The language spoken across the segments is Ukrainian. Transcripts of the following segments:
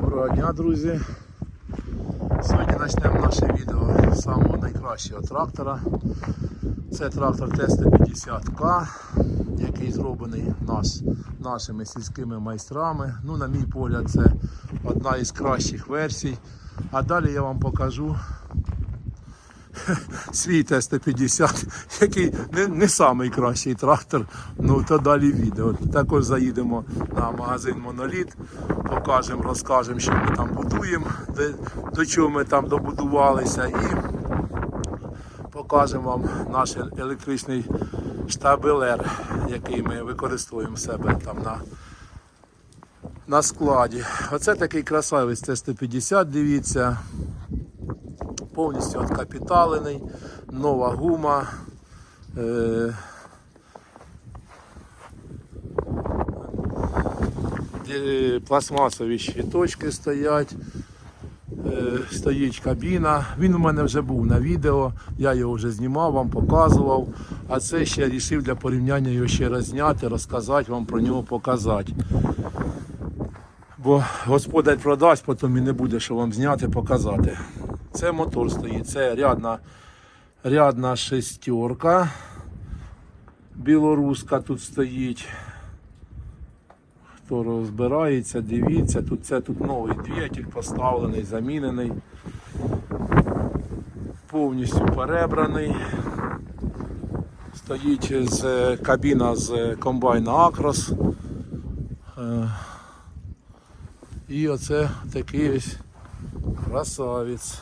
Доброго дня, друзі. Сьогодні почнемо наше відео з самого найкращого трактора. Це трактор Т-150К, який зроблений наш, нашими сільськими майстрами. Ну, на мій погляд, це одна із кращих версій. А далі я вам покажу свій Т-150, який не, не самий трактор, ну то далі відео. Також заїдемо на магазин Моноліт, покажемо, розкажемо, що ми там будуємо, де, до чого ми там добудувалися, і покажемо вам наш електричний штабелер, який ми використовуємо себе там на, на складі. Оце такий красавець Т-150, дивіться повністю откапіталений, нова гума. Е, пластмасові щиточки стоять. Е, Стоїть кабіна. Він у мене вже був на відео, я його вже знімав, вам показував. А це ще вирішив для порівняння його ще раз зняти, розказати, вам про нього показати. Бо господар продасть, потім і не буде, що вам зняти, показати. Це мотор стоїть, це рядна, рядна шестерка. Білоруська тут стоїть. Хто розбирається, дивіться, тут це тут новий двигатель поставлений, замінений. Повністю перебраний. Стоїть з кабіна з комбайна Акрос. Е, І оце такий ось красавець.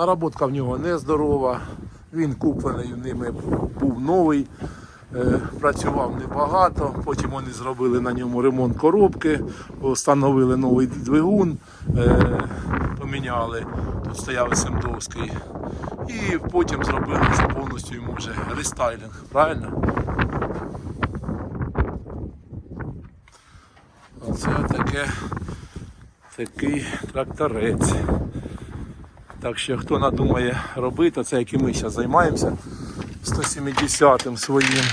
Наработка в нього нездорова. Він куплений ними був новий, е, працював небагато. Потім вони зробили на ньому ремонт коробки, встановили новий двигун, е, поміняли. Тут стояв Семдовський. І потім зробили повністю йому вже рестайлінг. Правильно? Оце таке такий тракторець. Так що хто надумає робити, це як і ми зараз займаємося 170-м своїм.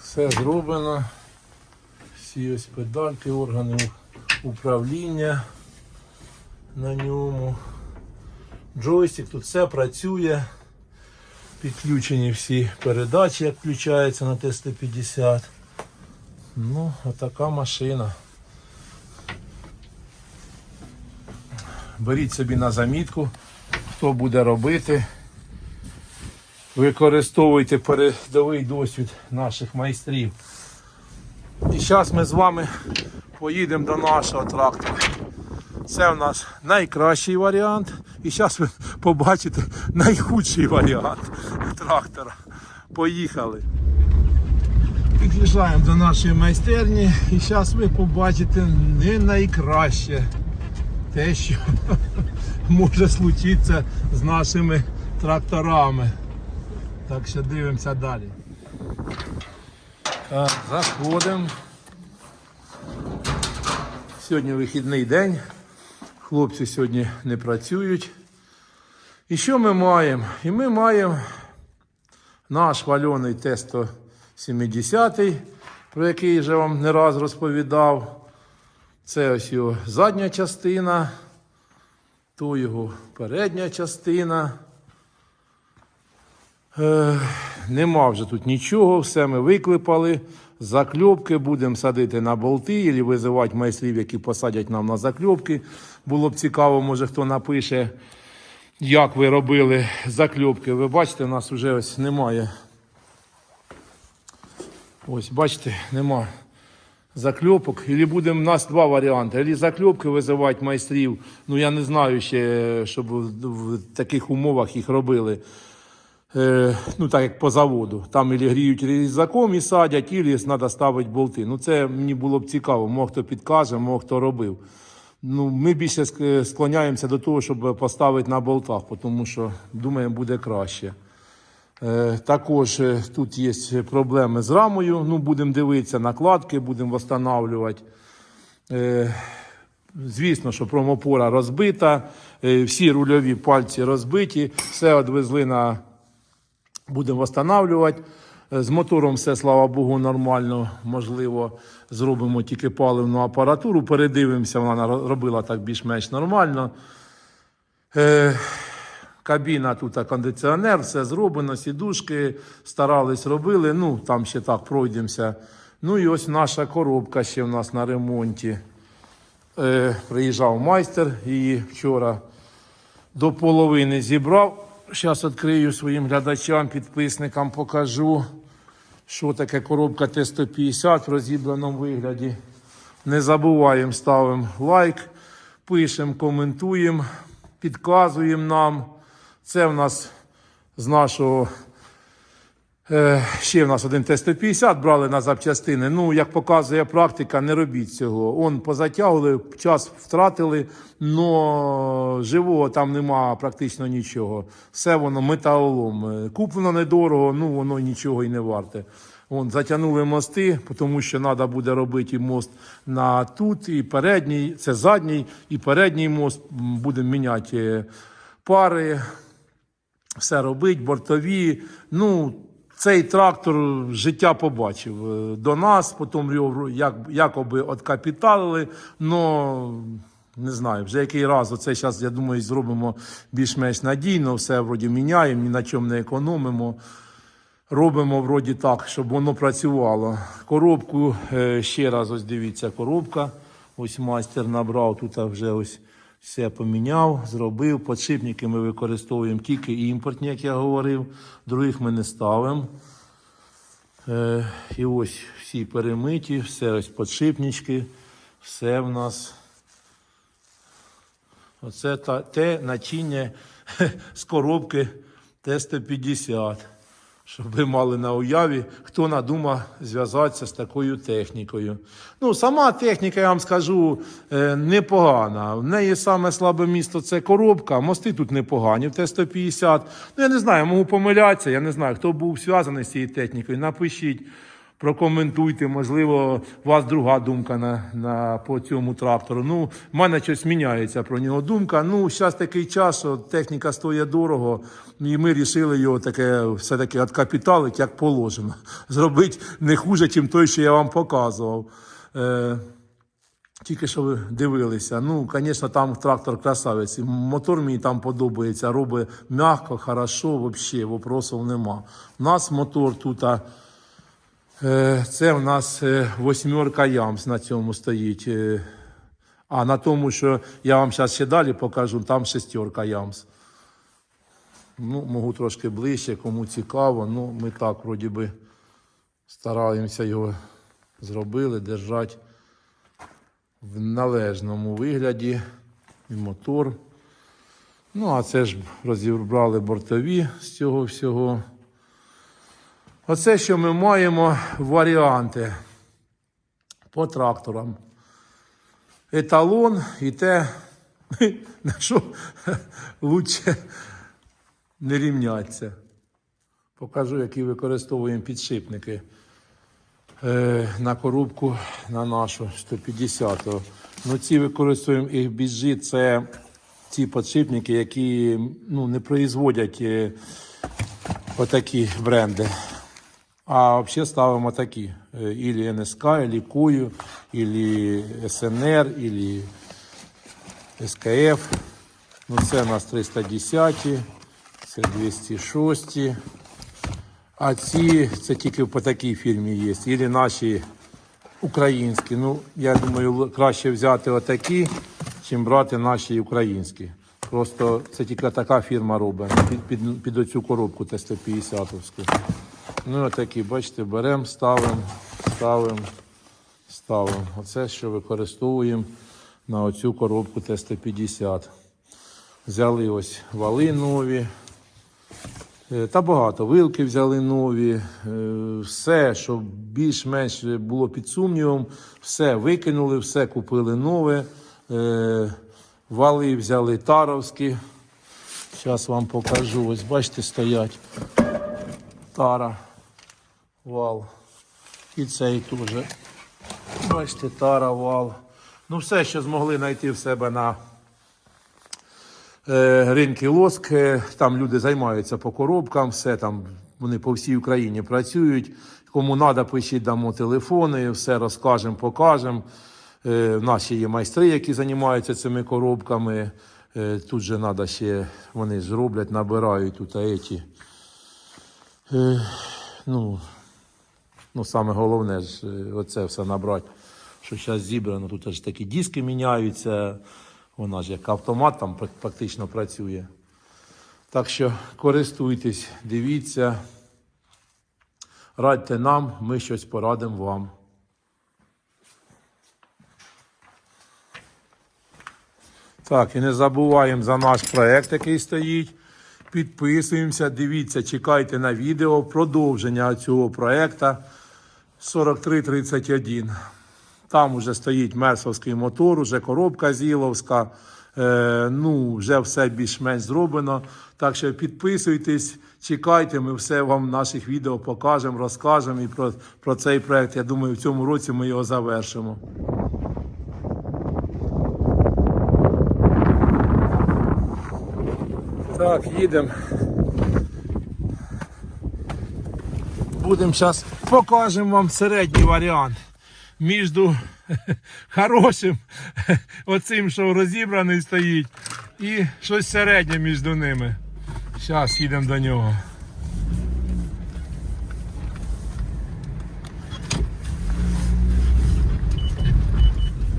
Все зроблено. Всі ось педальки, органи управління на ньому. Джойстик, тут все працює. Підключені всі передачі, як включаються на Т-150. Ну, отака машина. Беріть собі на замітку, хто буде робити. Використовуйте передовий досвід наших майстрів. І зараз ми з вами поїдемо до нашого трактора. Це у нас найкращий варіант. І зараз ви побачите найхудший варіант трактора. Поїхали. Під'їжджаємо до нашої майстерні і зараз ви побачите не найкраще те, що може случитися з нашими тракторами. Так що дивимося далі. Заходимо. Сьогодні вихідний день. Хлопці сьогодні не працюють. І що ми маємо? І ми маємо наш вальоний Т-170, про який я вже вам не раз розповідав. Це ось його задня частина, то його передня частина. Е, нема вже тут нічого, все ми виклипали. Закльопки будемо садити на болти або визивати майстрів, які посадять нам на закльопки. Було б цікаво, може хто напише, як ви робили закльопки. Ви бачите, у нас вже ось немає. Ось, бачите, нема закльопок. Ілі будемо у нас два варіанти. Або закльопки визивати майстрів. Ну я не знаю ще, щоб в в таких умовах їх робили. Е, ну так як по заводу. Там ілі гріють різаком і садять, ілі треба ставити болти. Ну це мені було б цікаво, мог хто підкаже, мог хто робив. Ну, ми більше склоняємося до того, щоб поставити на болтах, тому що думаємо, буде краще. Е, також е, тут є проблеми з рамою. Ну, будемо дивитися накладки, будемо встановлювати. Е, Звісно, що промопора розбита, е, всі рульові пальці розбиті, все відвезли на будемо встановлювати. Е, З мотором все, слава Богу, нормально. Можливо, зробимо тільки паливну апаратуру, передивимося, вона робила так більш-менш нормально. Е, Кабіна тут кондиціонер, все зроблено, сідушки старались робили. Ну, там ще так пройдемося. Ну і ось наша коробка ще в нас на ремонті. Е, приїжджав майстер її вчора до половини зібрав. Зараз відкрию своїм глядачам, підписникам покажу, що таке коробка Т-150 в розібраному вигляді. Не забуваємо, ставимо лайк, пишемо, коментуємо, підказуємо нам. Це в нас з нашого Ще в нас один Т-150 брали на запчастини. Ну, як показує практика, не робіть цього. Он позатягували, час втратили, але живого там нема практично нічого. Все воно металолом. Е, Куплено недорого, ну воно нічого і не варте. Вон, затягнули мости, тому що треба буде робити і мост на тут, і передній, це задній, і передній мост. Будемо міняти е, пари все робить, бортові. Ну, цей трактор життя побачив е, до нас, потім його як, якоби откапіталили, но не знаю, вже який раз. Оце зараз, я думаю, зробимо більш-менш надійно, все вроді міняємо, ні на чому не економимо. Робимо вроді так, щоб воно працювало. Коробку е, ще раз, ось дивіться, коробка. Ось майстер набрав, тут вже ось все поміняв, зробив. Подшипники ми використовуємо тільки імпортні, як я говорив. Других ми не ставимо. Е, і ось всі перемиті, все ось подшипнички, все в нас. Оце та, те начиння з коробки Т-150. Щоб ви мали на уяві, хто надумав зв'язатися з такою технікою. Ну, сама техніка, я вам скажу, е, непогана. В неї саме слабе місто це коробка, мости тут непогані в Т-150. Ну, я не знаю, можу помилятися, я не знаю, хто був зв'язаний з цією технікою. Напишіть, прокоментуйте, можливо, у вас друга думка на, на, по цьому трактору. Ну, в мене щось міняється про нього думка. Ну, зараз такий час, що техніка стоїть дорого, і ми вирішили його таке все-таки откапіталити, як положено. Зробити не хуже, ніж той, що я вам показував. Е, тільки що ви дивилися. Ну, звісно, там трактор красавець. Мотор мені там подобається, робить м'яко, хорошо, взагалі, вопросів нема. У нас мотор тут. Е, Це в нас е, восьмерка ямс на цьому стоїть. Е, А на тому, що я вам зараз ще далі покажу, там шестерка ямс. Ну, можу трошки ближче, кому цікаво. Ну, ми так, вроді би, стараємося його зробили, держати в належному вигляді. І мотор. Ну, а це ж розібрали бортові з цього всього. Оце, що ми маємо варіанти по тракторам. Еталон і те, на що лучше не рівнятися. Покажу, які використовуємо підшипники е, на коробку на нашу 150-го. Ну, ці використовуємо їх біжі, це ті підшипники, які ну, не производять е, отакі бренди. А взагалі ставимо такі. Ілі НСК, ілі Кую, ілі СНР, ілі СКФ. Ну, це у нас 310, це 206. А ці це тільки по такій фірмі є. Ілі наші українські. Ну, я думаю, краще взяти отакі, чим брати наші українські. Просто це тільки така фірма робить під, під, під оцю коробку Т-150-овську. Ну, отакі, бачите, беремо, ставимо, ставимо, ставимо. Оце, що використовуємо на оцю коробку Т-150. Взяли ось вали нові. Е, Та багато. Вилки взяли нові, е, все, що більш-менш було під сумнівом, все викинули, все купили нове. Е, Вали взяли таровські. Зараз вам покажу. Ось бачите, стоять тара, вал. І цей теж. Бачите, тара, вал. Ну, все, що змогли знайти в себе на е, ринки лоск. Е, Там люди займаються по коробкам, все там вони по всій Україні працюють. Кому треба, пишіть, дамо телефони, все розкажемо, покажемо. Е, ще є майстри, які займаються цими коробками. Е, тут же треба ще, вони ж роблять, набирають тут еті. Е, ну, ну, саме головне ж е, оце все набрати, що зараз зібрано. Тут ж такі диски міняються. Вона ж як автомат там пр- практично працює. Так що користуйтесь, дивіться, радьте нам, ми щось порадимо вам. Так, і не забуваємо за наш проект, який стоїть. Підписуємося, дивіться, чекайте на відео продовження цього проекту 4331. Там вже стоїть мерсовський мотор, вже коробка зіловська. Е, ну, вже все більш-менш зроблено. Так що підписуйтесь, чекайте, ми все вам в наших відео покажемо, розкажемо і про, про цей проект. Я думаю, в цьому році ми його завершимо. Так, їдемо. Будемо зараз покажемо вам середній варіант між хорошим, оцим, що розібраний стоїть, і щось середнє між ними. Зараз їдемо до нього.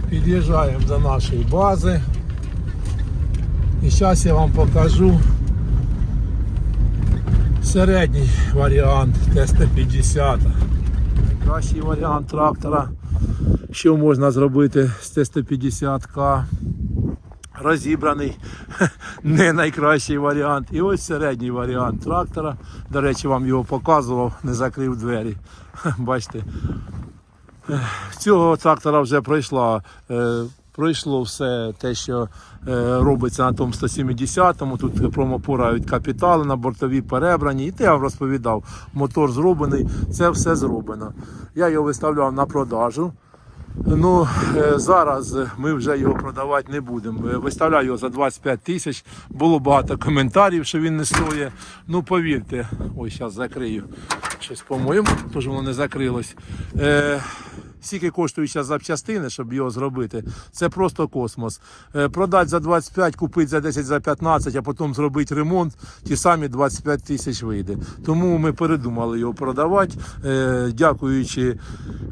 Під'їжджаємо до нашої бази. І зараз я вам покажу середній варіант Т-150. Найкращий варіант трактора. Що можна зробити з Т-150К? Розібраний, не найкращий варіант. І ось середній варіант трактора. До речі, вам його показував, не закрив двері. Бачите, цього трактора вже пройшла. Пройшло все те, що е, робиться на тому 170-му. Тут промопора від капітали на бортові перебрані. І те я розповідав, мотор зроблений, це все зроблено. Я його виставляв на продажу. Ну, е, зараз ми вже його продавати не будемо. Е, Виставляю його за 25 тисяч. Було багато коментарів, що він не стоїть. Ну, повірте, ой, зараз закрию. Щось, по-моєму, тож воно не закрилось. Скільки коштують зараз запчастини, щоб його зробити, це просто космос. Е, Продати за 25, купити за 10, за 15, а потім зробити ремонт, ті самі 25 тисяч вийде. Тому ми передумали його продавати, Е, дякуючи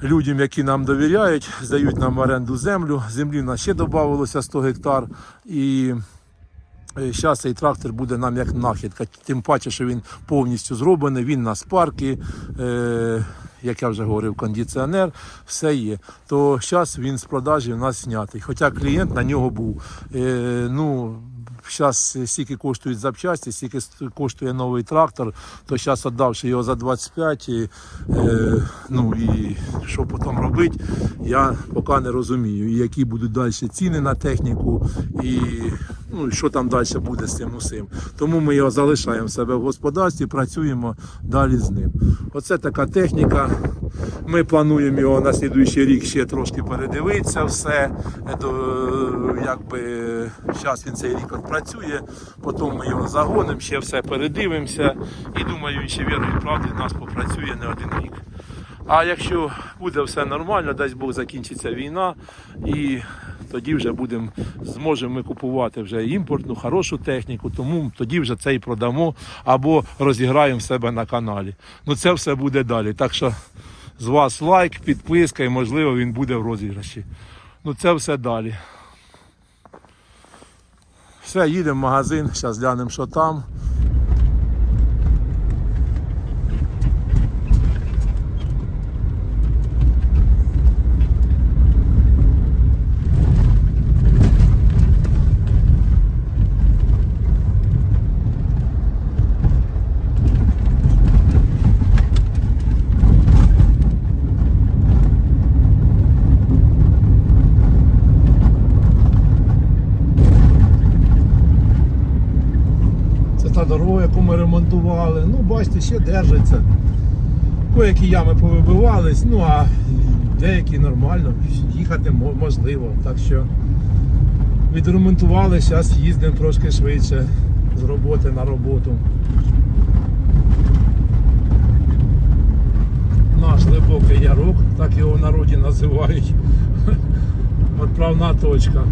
людям, які нам довіряють, здають нам оренду землю. Землі нас ще додавалося 100 гектар. І Зараз цей трактор буде нам як нахідка, тим паче, що він повністю зроблений, він на спарки, е, як я вже говорив, кондиціонер, все є. То зараз він з продажі у нас знятий. Хоча клієнт на нього був. Е, ну, Зараз стільки коштують запчасті, стільки коштує новий трактор, то зараз віддавши його за 25, і, е, ну і що потім робити, я поки не розумію. І які будуть далі ціни на техніку, і ну, що там далі буде з цим усім. Тому ми його залишаємо в себе в господарстві, працюємо далі з ним. Оце така техніка. Ми плануємо його на слідуючий рік ще трошки передивитися все. Е, Якби зараз він цей рік працює, потім ми його загонимо, ще все передивимося. І думаю, ще вірою і правди нас попрацює не один рік. А якщо буде все нормально, дасть Бог закінчиться війна, і тоді вже будемо зможемо ми купувати вже імпортну, хорошу техніку, тому тоді вже це і продамо або розіграємо себе на каналі. Ну це все буде далі. Так що з вас лайк, підписка і можливо він буде в розіграші. Ну це все далі. Все, їдемо в магазин, зараз глянемо, що там. Це та дорога, яку ми ремонтували. Ну, бачите, ще держиться. Кое-які ями повибивались, ну а деякі нормально, їхати можливо. Так що відремонтували, зараз їздимо трошки швидше з роботи на роботу. Наш глибокий ярок, так його в народі називають. Отправна точка.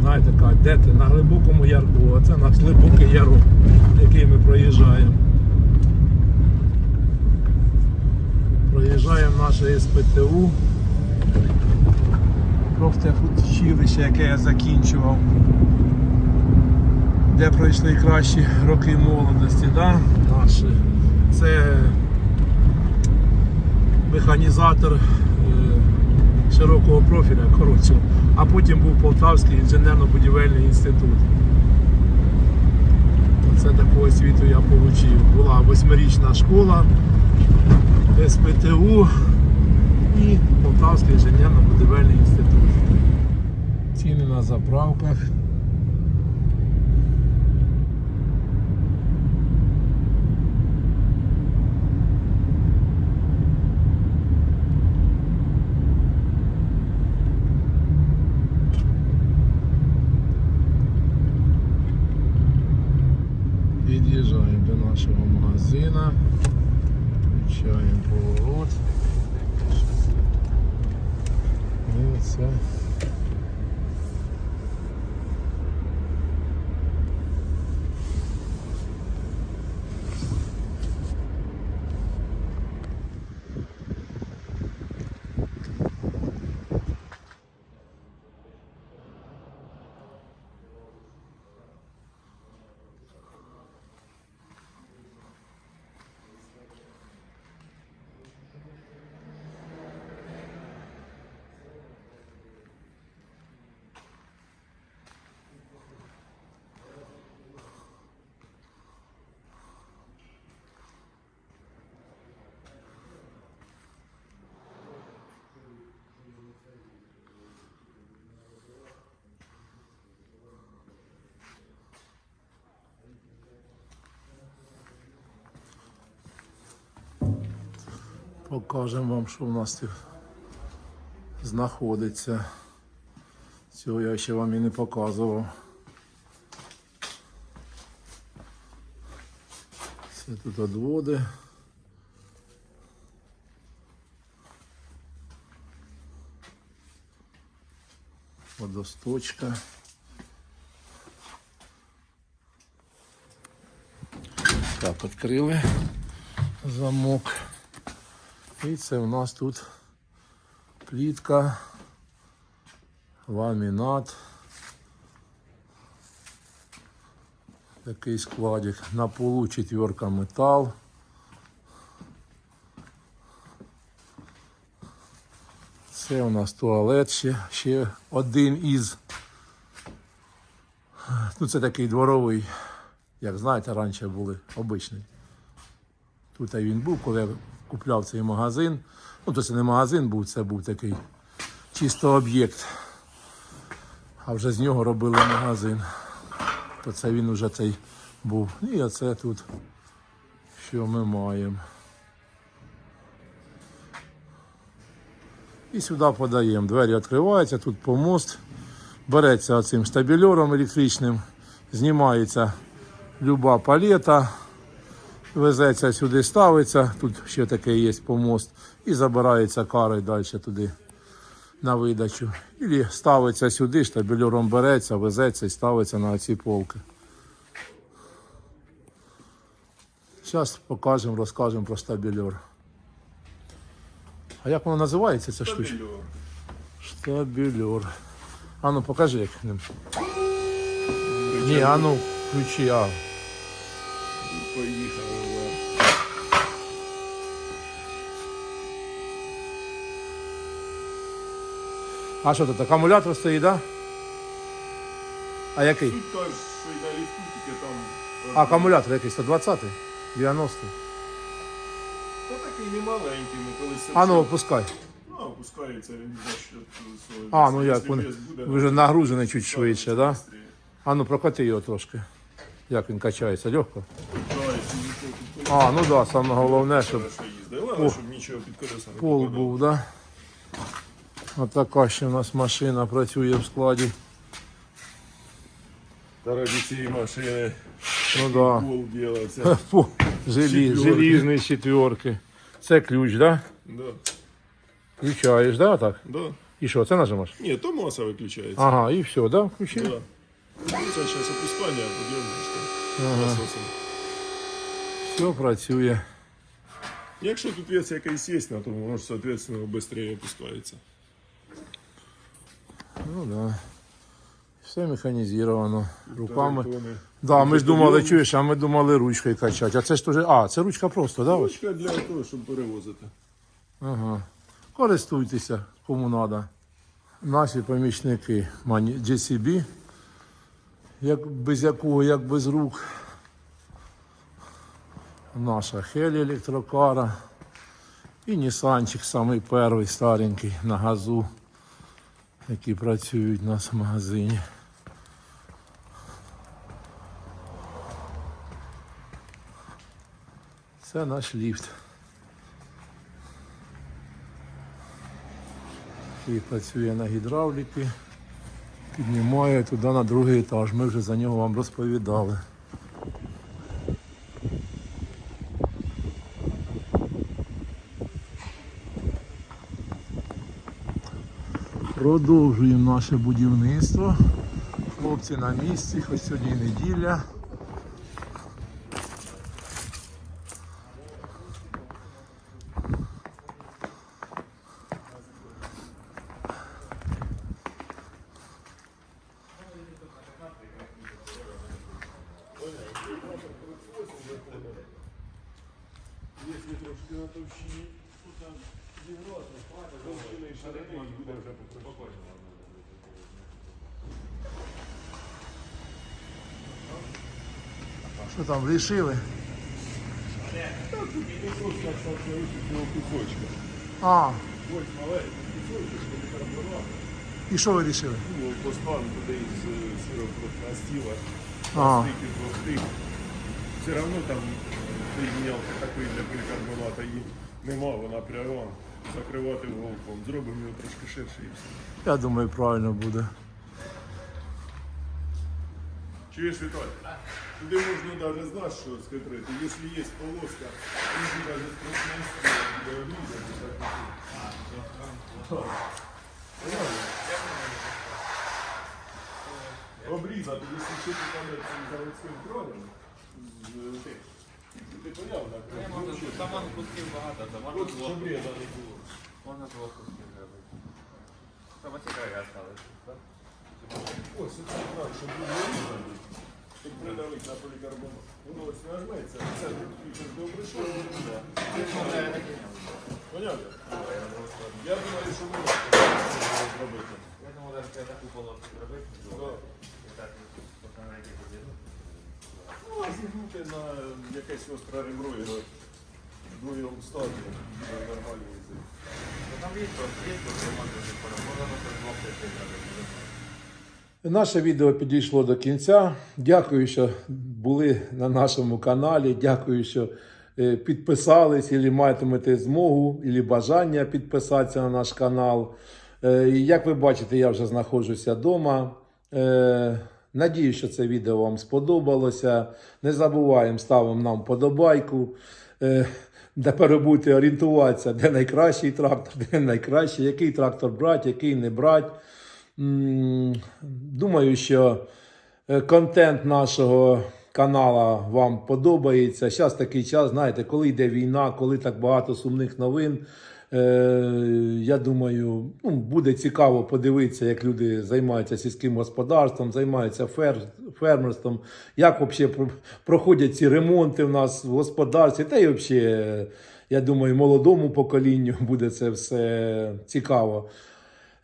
Знаєте, де ти? На глибокому ярку. Оце наш глибокий ярок, який ми проїжджаємо. Проїжджаємо наше СПТУ. Профтехучилище, яке я закінчував. Де пройшли кращі роки молодості, да? наші. Це механізатор е, широкого профіля, коротше. А потім був Полтавський інженерно-будівельний інститут. Це таку освіту я отримав. Була восьмирічна школа, СПТУ і Полтавський інженерно-будівельний інститут. Ціни на заправках. Під'їжджаємо до магазина. Включаємо поворот. І це. Покажемо вам, що в нас тут знаходиться. Цього я ще вам і не показував. Це тут одводи. Водосточка. Так, відкрили замок. І це у нас тут плітка, ламінат. Такий складик. На полу четверка метал. Це у нас туалет ще, ще один із. Ну, це такий дворовий, як знаєте, раніше були обичний. Тут він був, коли купляв цей магазин. Ну, то це не магазин був, це був такий чисто об'єкт. А вже з нього робили магазин. То це він вже цей був. І оце тут, що ми маємо. І сюди подаємо. Двері відкриваються, тут помост. Береться оцим штабельором електричним, знімається люба палета везеться сюди, ставиться, тут ще таке є помост, і забирається карою далі туди на видачу. І ставиться сюди, штабельором береться, везеться і ставиться на ці полки. Зараз покажемо, розкажемо про штабельор. А як воно називається ця штучка? Штабельор. А ну покажи як ним. Ні, а ну, ключі, а. Поїхали. А що тут, акумулятор стоїть, да? А який? Тут теж, що й на ліфту, тільки там. А акумулятор який? 120 90 Та такий не маленький, ми коли А ну опускай. Ну, опускається він за счет свого. А, ну як він вже нагружений чуть швидше, да? швидше. А ну прокати його трошки. Як він качається, легко? Да, якщо нічого під А, ну да, саме головне, щоб їздить. Щоб нічого під колесом не пол попадало. був, да? Отака ще в нас машина працює в складі. Та раді цієї машини Ну да. пол ділався. Фу, Четвірки. желізні четверки. Це ключ, да? Да. Включаєш, да, так? Да. І що, це нажимаєш? Ні, то маса виключається. Ага, і все, да? Включив? Да. Це зараз опускання, а там насосом. Все працює. Якщо тут вес якийсь є, на тому воно ж, соответственно, швидше опускається. Ну да. Все механізовано. Руками. Да, ми ж думали, чуєш, а ми думали ручкою качати. А це ж теж. А, це ручка просто, да? ось? Ручка для того, щоб перевозити. Ага. Користуйтеся, кому треба. Наші помічники GCB, як, без якого, як без рук. Наша Хелі електрокара. І Нісанчик самий перший, старенький на газу, які працюють у нас в магазині. Це наш ліфт. І працює на гідравліки. Піднімає туди на другий етаж. Ми вже за нього вам розповідали. Продовжуємо наше будівництво. Хлопці на місці, хоч сьогодні неділя. Якщо трошки на товщині, тут там зіграти, товщини і ширини і буде вже попроще. Кусочка. А, і що ви вирішили? Ну, туди із сиропротна стіла, А. стільки простих. Все одно там соєдинялки такої для полікарбоната і нема, вона прямо закривати вовком. Зробимо його трошки ширше і все. Я думаю, правильно буде. Чуєш, Віталій? Туди можна навіть знаєш, що скрити. Якщо є полоска, тоді навіть спросна стіла буде обрізати. так і тут. Обрізати, якщо ще ти там цим заводським кровом, з тих, ти поняв, так? Там воно кусків багато, там можна От двох, щоб різа не було. можна двох кусків зробити. Там оці края остались. так? Ось це так, щоб було різати, щоб придавити на полікарбонат. Воно ось нажметься, це ключик до прийшов, і буде. Понятно? Я думаю, що можна зробити. Я думаю, навіть я таку полоску зробити. Так. Ну, а зігнути на якесь остре ребро і двоєм стадію, нормально йти. Ну, Там є просто, є просто можна зробити. Можна просто двох кусків зробити. Наше відео підійшло до кінця. Дякую, що були на нашому каналі. Дякую, що е, підписались, і матимете змогу, і бажання підписатися на наш канал. Е, Як ви бачите, я вже знаходжуся вдома. Надію, що це відео вам сподобалося. Не забуваємо, ставимо нам подобайку. Е, Тепер будете орієнтуватися, де найкращий трактор, де найкращий, який трактор брати, який не брати. Думаю, що е, контент нашого каналу вам подобається. Зараз такий час, знаєте, коли йде війна, коли так багато сумних новин. Е, я думаю, ну, буде цікаво подивитися, як люди займаються сільським господарством, займаються фер, фермерством, як взагалі проходять ці ремонти в нас в господарстві. Та й взагалі, я думаю, молодому поколінню буде це все цікаво.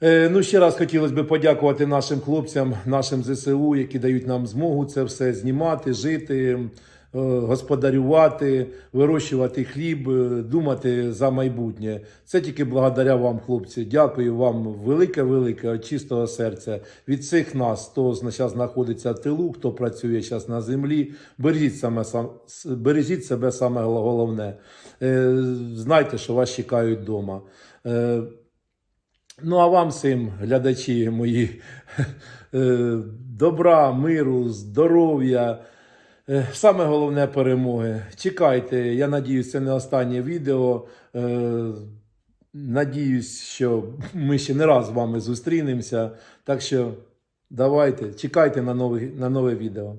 Е, Ну, ще раз хотілося б подякувати нашим хлопцям, нашим ЗСУ, які дають нам змогу це все знімати, жити, е, господарювати, вирощувати хліб, е, думати за майбутнє. Це тільки благодаря вам, хлопці. Дякую вам велике-велике чистого серця. Від всіх нас, хто зараз знаходиться в тилу, хто працює зараз на землі. Бережіть, саме, бережіть себе саме головне. Знайте, що вас чекають вдома. Ну, а вам всім, глядачі мої, е, добра, миру, здоров'я. е, Саме головне перемоги. Чекайте, я надіюсь, це не останнє відео. Е, Надіюсь, що ми ще не раз з вами зустрінемося. Так що давайте, чекайте на нове, на нове відео.